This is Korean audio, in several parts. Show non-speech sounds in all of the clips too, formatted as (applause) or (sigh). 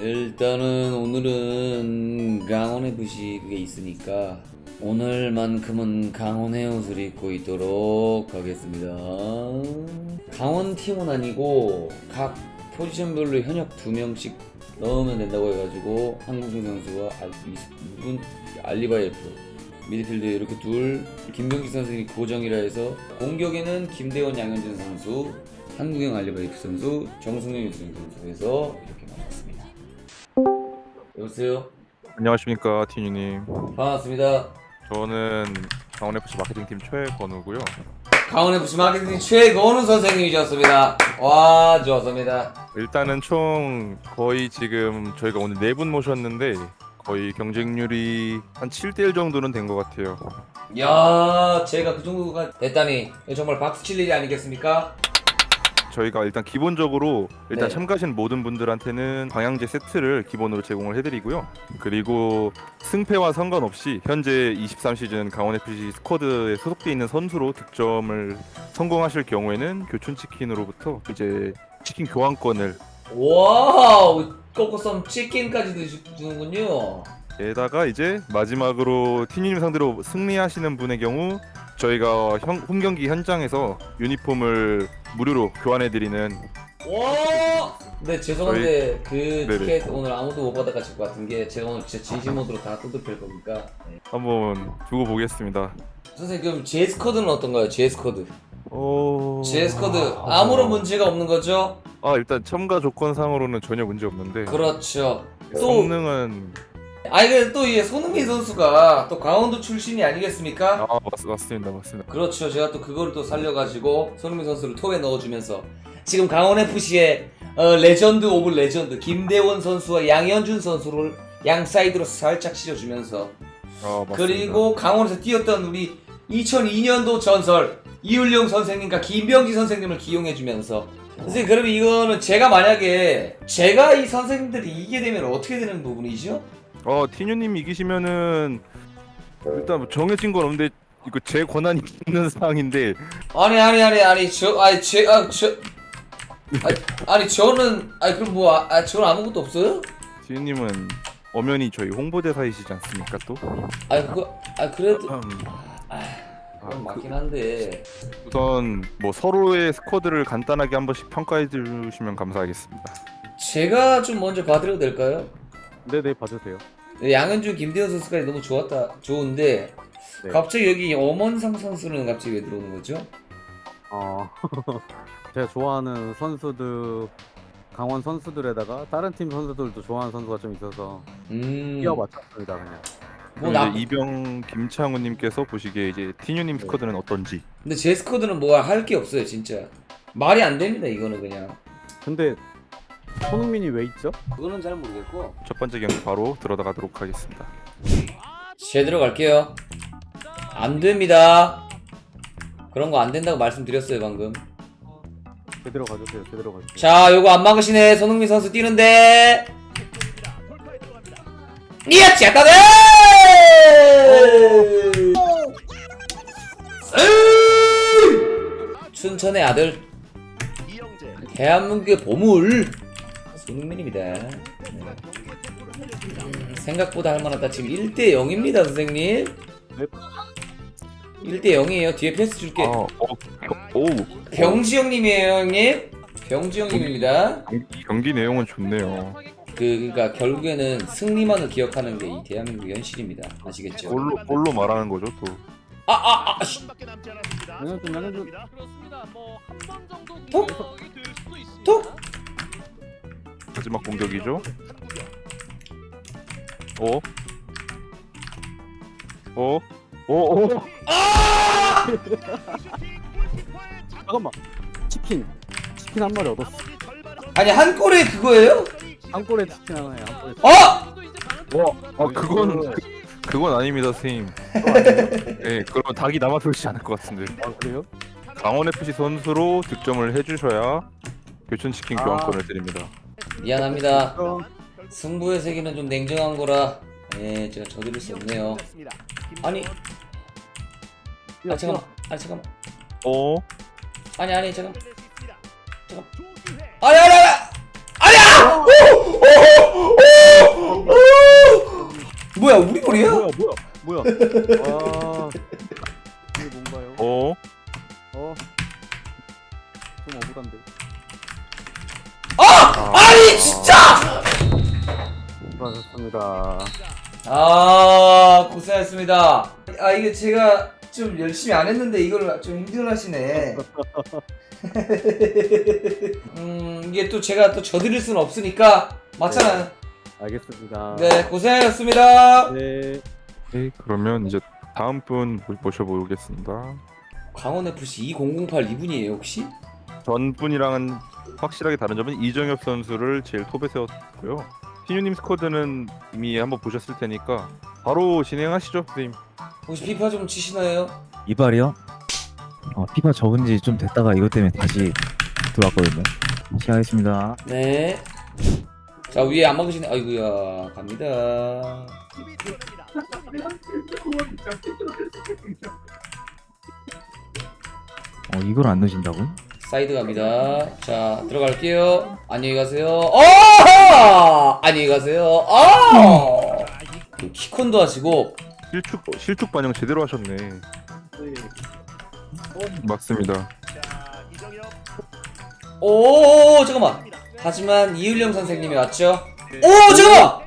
일단은 오늘은 강원 FC 그게 있으니까 오늘만큼은 강원의 옷을 입고 있도록 하겠습니다. 강원 팀은 아니고 각 포지션별로 현역 두 명씩 넣으면 된다고 해가지고 한국인 선수와 알, 이- 누군 알리바이프 미드필드에 이렇게 둘 김병기 선수이 고정이라 해서 공격에는 김대원 양현준 선수 한국형 알리바이프 선수 정승현 유승현 선수 해서 이렇게 맞췄습니다 여보세요? 안녕하십니까 티뉴님. 반갑습니다. 저는 강원FC 마케팅팀 최건우고요. 강원FC 마케팅 최건우 선생님이셨습니다. 와 좋았습니다. 일단은 총 거의 지금 저희가 오늘 네 분 모셨는데 거의 경쟁률이 한 7대1 정도는 된 것 같아요. 야 제가 그 정도가 됐다니. 정말 박수 칠 일이 아니겠습니까 저희가 일단 기본적으로 일단 네. 참가하신 모든 분들한테는 방향제 세트를 기본으로 제공을 해드리고요. 그리고 승패와 상관없이 현재 23시즌 강원FC 스쿼드에 소속돼 있는 선수로 득점을 성공하실 경우에는 교촌 치킨으로부터 이제 치킨 교환권을 와우! 꼬꼬썸 치킨까지도 주- 주는군요. 게다가 이제 마지막으로 티니님 상대로 승리하시는 분의 경우 저희가 형, 홈 경기 현장에서 유니폼을 무료로 교환해드리는 와! 네 죄송한데 그 네네. 티켓 오늘 아무도 못 받아가실 것 같은 게 제가 오늘 진짜 진심 모드로 다 뜯어낼 거니까 네. 한번 두고 보겠습니다. 선생님 그럼 GS 코드는 어떤가요? GS 코드 어... GS 코드 아무런 문제가 없는 거죠? 아 일단 첨가 조건상으로는 전혀 문제 없는데 그렇죠 또 성능은 아니 근데 또이 손흥민 선수가 또 강원도 출신이 아니겠습니까? 아 맞, 맞습니다 맞습니다. 그렇죠 제가 또 그거를 또 살려가지고 손흥민 선수를 톱에 넣어주면서 지금 강원 FC의 어, 레전드 오브 레전드 김대원 선수와 양현준 선수를 양 사이드로 살짝 실어주면서 아 맞습니다. 그리고 강원에서 뛰었던 우리 2002년도 전설 이율용 선생님과 김병지 선생님을 기용해주면서 선생님 그러면 이거는 제가 만약에 제가 이 선생님들이 이기게 되면 어떻게 되는 부분이죠? 어 티뉴님 이기시면은 일단 뭐 정해진 건 없는데 이거 제 권한이 있는 (laughs) 사항인데 아니 아니 아니 아니 저 아니 제아저 아니, 아니 저는 아니 그럼 뭐 아, 아, 저는 아무것도 없어요? 티뉴님은 엄연히 저희 홍보대사이시지 않습니까 또? 아니 그거 아 그래도 음. 그건 그- 맞긴 한데 우선 뭐 서로의 스쿼드를 간단하게 한 번씩 평가해 주시면 감사하겠습니다. 제가 좀 먼저 봐드려도 될까요? 네네 봐주세요. 양현준 김대현 선수까지 너무 좋았다 좋은데 네. 갑자기 여기 엄원상 선수는 갑자기 왜 들어오는 거죠? 어 (laughs) 제가 좋아하는 선수들 강원 선수들에다가 다른 팀 선수들도 좋아하는 선수가 좀 있어서 음, 끼워 맞췄습니다 그냥. 뭐 나, 이제 이병 김창우님께서 보시기에 이제 티뉴님 스쿼드는 어떤지 근데 제 스쿼드는 뭐할게 없어요 진짜 말이 안 됩니다 이거는 그냥 근데 손흥민이 왜 있죠? 그거는 잘 모르겠고. 첫 번째 경기 바로 들어가도록 하겠습니다. 제대로 갈게요. 안 됩니다. 그런 거 안 된다고 말씀드렸어요 방금. 제대로 가주세요. 제대로 가주세요. 자 요거 안 막으시네. 손흥민 선수 뛰는데. 니야 찌았다네 춘천의 아들 대한민국의 보물 손흥민입니다 네. 음, 생각보다 할만하다 지금 1대 0입니다 선생님 네. 1대 0이에요 뒤에 패스 줄게 아, 어, 오 병지 형님이에요 형님 병지 형님입니다 경기, 내용은 좋네요. 그 그러니까 결국에는 승리만을 기억하는 게 이 대한민국 현실입니다 아시겠죠? 볼로 볼로 말하는 거죠 또. 아아아 아, 씨. 양현준 양현준 톡! 톡! 마지막 공격이죠. 어? 어? 어? 어? 잠깐만 치킨 치킨 한 마리 얻었어. 아니 한 골에 그거예요? 한 골에 치킨 하나에 한 골에. 어! 와, 아 그건 그, 그건 아닙니다, 선생님. (laughs) 네, 그러면 닭이 남아 돌지 않을 것 같은데. 아 그래요? 강원 FC 선수로 득점을 해주셔야 교촌치킨 아. 교환권을 드립니다. 미안합니다. 어. 승부의 세계는 좀 냉정한 거라 예 제가 저드릴 수 없네요. 아니. 아 잠깐만. 아니 잠깐만. 어? 아니 아니 잠깐 잠깐 아니 아니 아니. 아니야! 어? 오오오오! 뭐야 우리 머리야? 뭐야 뭐야? 뭐야? 와 (laughs) 아. 이게 뭔가요? 어? 어좀 억울한데. 아니 진짜! 수고하셨습니다 아 고생하셨습니다. 아 이게 제가 좀 열심히 안 했는데 이걸 좀 힘들어하시네. (laughs) 음 이게 또 제가 또 져드릴 수는 없으니까 맞잖아요. 알겠습니다 네 고생하셨습니다. 네. 네, 그러면 이제 다음 분 모셔보겠습니다. 강원 FC 2008 이분이에요 혹시? 전 분이랑은 확실하게 다른 점은 이정엽 선수를 제일 톱에 세웠고요. 신유님 스쿼드는 이미 한번 보셨을 테니까 바로 진행하시죠, 선생님. 혹시 피파 좀 치시나요? 이발이요? 어, 피파 적은 지 좀 됐다가 이것 때문에 다시 들어왔거든요. 시작하겠습니다. 네. 자 위에 안 막으시네. 아이고야 갑니다. 어, 이걸 안 넣으신다고? 사이드 갑니다. 자 들어갈게요. 안녕히 가세요. 어! 안녕히 가세요. 아! 키컨도 하시고 실축 실축 반영 제대로 하셨네. 맞습니다. 오 잠깐만. 하지만 이을령 선생님이 왔죠. 오 잠깐만.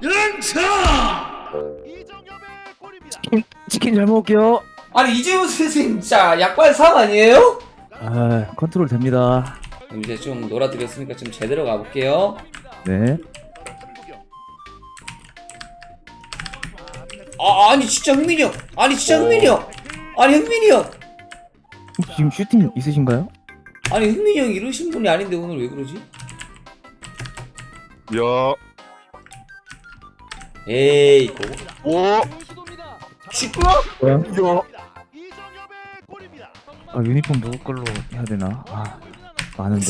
치킨 잘 먹을게요. 아니 이재훈 선생님 진짜 약발 상 아니에요? 아, 컨트롤 됩니다. 그럼 이제 좀 놀아드렸으니까 좀 제대로 가볼게요. 네. 아 아니 진짜 흥민이 형. 아니 진짜 흥민이 형. 아니 흥민이 형. 혹시 지금 슈팅 있으신가요? 아니 흥민이 형 이러신 분이 아닌데 오늘 왜 그러지? 야, 에이 그거. 오, 뭐야? 야. 아, 유니폼 누구 걸로 해야 되나? 아, 많은데.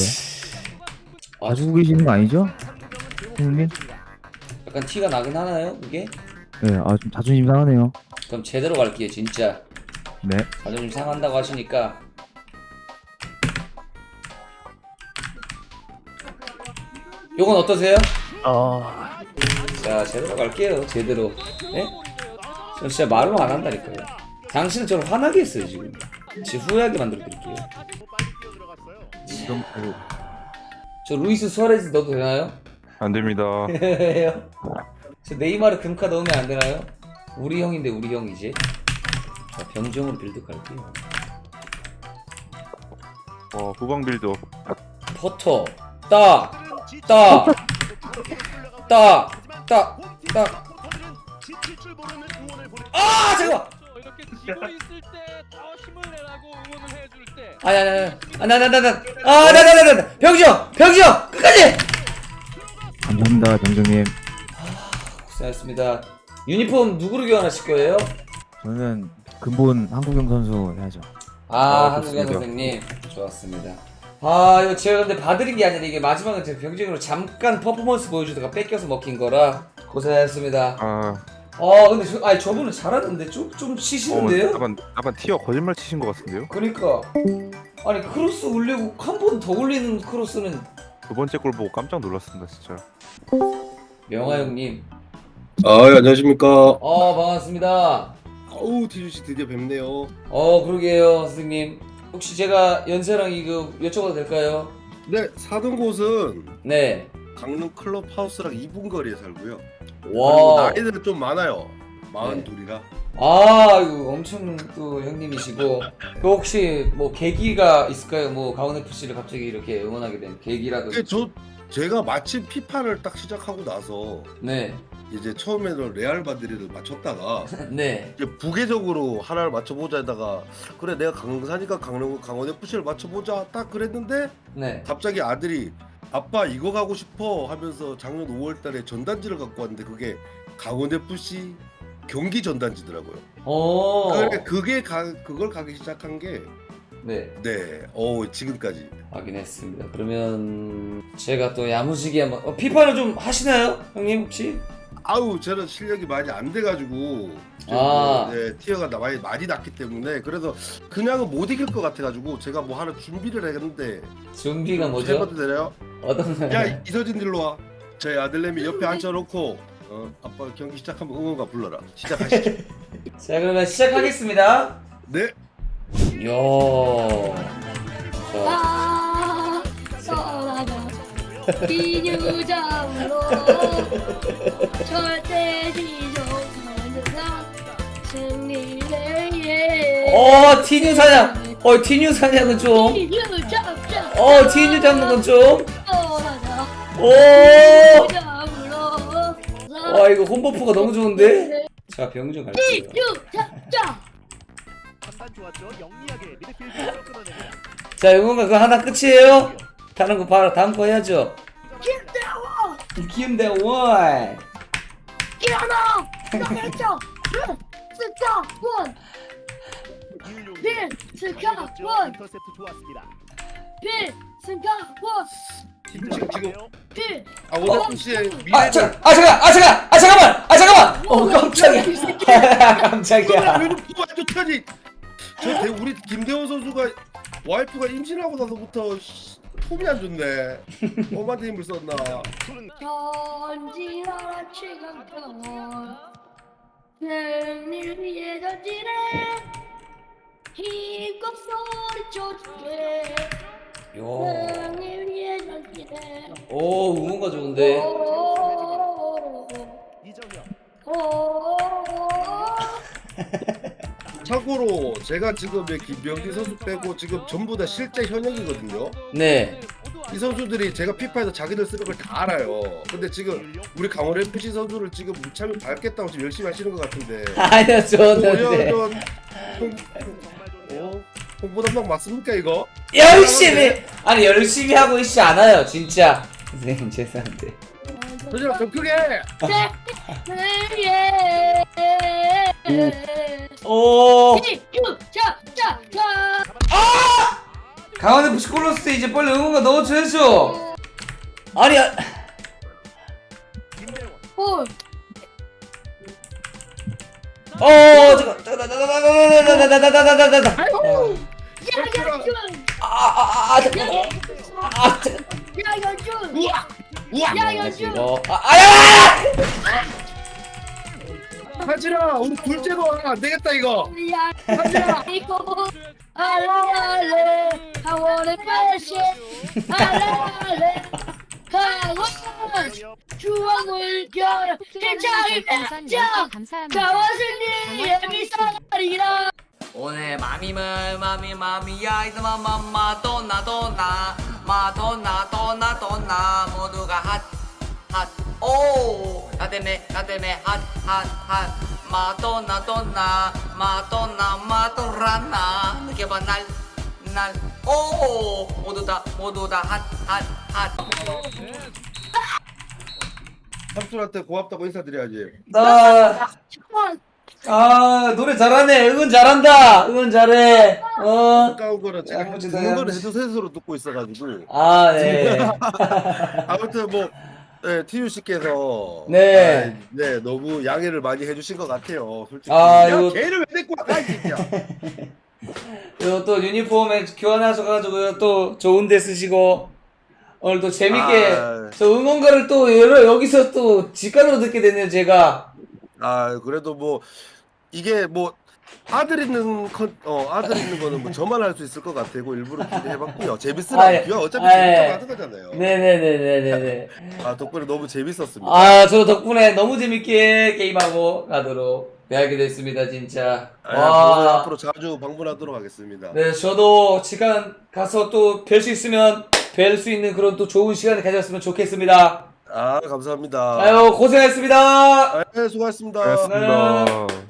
아, 가지고 계시는 거 아니죠? 형님? 약간 티가 나긴 하나요 이게? 네, 아, 좀 자존심 상하네요. 그럼 제대로 갈게요 진짜. 네. 자존심 상한다고 하시니까. 요건 어떠세요? 아, 자 제대로 갈게요 제대로. 예? 저 진짜 말로 안 한다니까요. 당신은 저를 화나게 했어요 지금. 지금 후회하게 만들어 드릴게요. 저 루이스 수아레즈 넣어도 되나요? 안 됩니다. (laughs) 왜요? 저 네이마르 금카 넣으면 안 되나요? 우리 형인데 우리 형이지. 자, 병정으로 빌드 갈게요. 어, 후방 빌드. 퍼터 딱! 딱! 딱! 딱! 딱! 아! 잠깐만! 이렇게 지고 있을 때 더 힘을 내라고 응원을 해줄 때 아니 아니 아니 아니 아니 아니 아니 아니 아니 아니 아니 병정! 병정! 끝까지! 감사합니다, 병정님. 고생하셨습니다. 유니폼 누구로 교환하실 거예요? 저는 근본 한국영 선수 해야죠. 아, 아, 한국현 좋습니다. 선생님 좋았습니다. 아 이거 제가 근데 봐드린 게 아니라 이게 마지막에 제가 병정으로 잠깐 퍼포먼스 보여주다가 뺏겨서 먹힌 거라 고생하셨습니다. 아, 아 근데 저, 아니 저분은 잘하던데 좀좀 어, 치시는데요? 약간 약간 티어 거짓말 치신 것 같은데요? 그러니까 아니 크로스 올리고 한 번 더 올리는 크로스는 두 번째 골 보고 깜짝 놀랐습니다, 진짜. 명화 형님. 아, 예, 안녕하십니까. 어 반갑습니다. 어우, 디주 씨 드디어 뵙네요. 어 그러게요 선생님. 혹시 제가 연세랑 이거 여쭤봐도 될까요? 네, 사는 곳은 네. 강릉 클럽 하우스랑 2분 거리에 살고요. 와. 나이들은 좀 많아요. 마흔 네. 둘이라. 아, 이거 엄청 또 형님이시고 (laughs) 그 혹시 뭐 계기가 있을까요? 뭐 강원 FC를 갑자기 이렇게 응원하게 된 계기라든지. 저 제가 마침 피파를 딱 시작하고 나서 네, 이제 처음에는 레알 마드리드를 맞췄다가 (laughs) 네. 이제 부계적으로 하나를 맞춰보자 하다가 그래 내가 강릉 사니까 강릉 강원 FC를 맞춰보자 딱 그랬는데 네. 갑자기 아들이 아빠 이거 가고 싶어 하면서 작년 5월달에 전단지를 갖고 왔는데 그게 강원 FC 경기 전단지더라고요. 어. 그러니까 그게 가, 그걸 가기 시작한 게 네, 네, 어 지금까지. 확인했습니다. 그러면 제가 또 야무지게 한번 어, 피파를 좀 하시나요, 형님 혹시? 아우 저는 실력이 많이 안 돼가지고 좀 아. 뭐, 네, 티어가 나- 많이 많이 났기 때문에 그래서 그냥은 못 이길 것 같아가지고 제가 뭐 하나 준비를 했는데 준비가 뭐죠? 해봐도 되나요? 어떤 야 이서진 일로 와. 저희 아들내미 옆에 앉혀놓고 어, 아빠 경기 시작하면 응원가 불러라. 시작하시죠. (laughs) 자 그러면 시작하겠습니다. 네. 이야. 자, 아, 떠나가 비뉴장으로 절대 지정하느라 승리를 위해 어 티뉴 사냥. 어 티뉴 사냥은 좀. 비뉴 잡자 어 티뉴 잡는 건 좀. 오. 와 이거 홈버프가 너무 좋은데. 자 병정 갈게요. 비뉴 잡자 판단 좋았죠. 영리하게 미드필드로 끊어냅니다. 자 응원가 그거 하나 끝이에요? 다른 거 바로 다음 거 해야죠. 김대원. 원빌 스카 원 인터셉트 좋았습니다. 지금 지금 지금. 빌 강원의 푸시의 아, 자, 아 잠깐, 아 잠깐, 아 잠깐만, 아 잠깐만. 어 깜짝이야, (laughs) 깜짝이야. 왜 완전 편이 저 대, 우리 김대원 선수가 와이프가 임신하고 나서부터 씨, 폼이 안 좋네. 엄마한테 힘을 썼나? 승리를 위해 전지래 힘껏 소리쳐줄게 요, 오 응원가 좋은데. 참고로 제가 지금 의 김병기 선수 빼고 지금 전부 다 실제 현역이거든요. 네. 이 선수들이 제가 피파에서 자기들 쓰는 걸 다 알아요. 근데 지금 우리 강원 FC 선수를 지금 무참히 밟겠다고 지금 열심히 하시는 것 같은데. 오히려 좀 어? 홍보 담당 맞습니까 이거? 열심히, 아니 열심히 하고 있지 않아요, 진짜. 선생님 죄송한데. 선생님 좀 크게. 오, 자자자자 강원의 부시콜로스 이제 빨리 응원가 넣어줘야죠. 아니, 아, 볼 어, 잠깐, 다다다다다다다다다다다다다. 야야준 아, 아, 아, 잠깐, 아, 잠깐. 우와! 우와! 야야준 이거, 아, 아야! 하지라 우리 둘째도 하나 안 되겠다 이거. 야야준 이거 알라알레 강원의 패션 알라알레 강원 추억을 겨라 괜찮이 자 강원 승리의 미사리라. 오늘 마미물 마미 마미야 이스 마마 마돈나 돈나. 마돈나 돈나 돈나. 모두가 핫핫오! 나 때문에 나 때문에 핫핫핫. 마돈나 돈나. 마돈나 마돈라나. 느껴봐 날날오! 모두 다 모두 다 핫핫핫 삼촌한테 고맙다고 인사드려야지. 나아 노래 잘하네 응원 잘한다 응원 잘해 어아네 가까운 거는 제가 야무지다, 듣는 거는 야무지. 헤드셋으로 듣고 있어가지고. 아, 네. (laughs) 아무튼 뭐 네, 티유 씨께서 네. 아, 네 너무 양해를 많이 해주신 것 같아요. 솔직히. 아, 야, 이거- 걔를 왜 데리고 와가 이 새끼야. (laughs) 그리고 또 유니폼에 교환하셔가지고 또 좋은 데 쓰시고 오늘 또 재밌게 아. 저 응원가를 또 여러 여기서 또 직관으로 듣게 됐네요 제가 아 그래도 뭐 이게 뭐 아들 있는 컨, 어 아들 있는 거는 뭐 저만 할 수 있을 것 같고 일부러 기대해봤고요. 아, 재밌으라고요. 어차피 아, 예. 재밌다고 하는 거잖아요. 네네네네네네 (laughs) 아 덕분에 너무 재밌었습니다. 아 저 덕분에 너무 재밌게 게임하고 가도록 하게 됐습니다 진짜 아, 저는 와 앞으로 자주 방문하도록 하겠습니다. 네, 저도 시간 가서 또 뵐 수 있으면 뵐 수 있는 그런 또 좋은 시간을 가졌으면 좋겠습니다. 아 감사합니다. 아유, 고생했습니다. 아, 네, 수고하셨습니다. 고맙습니다.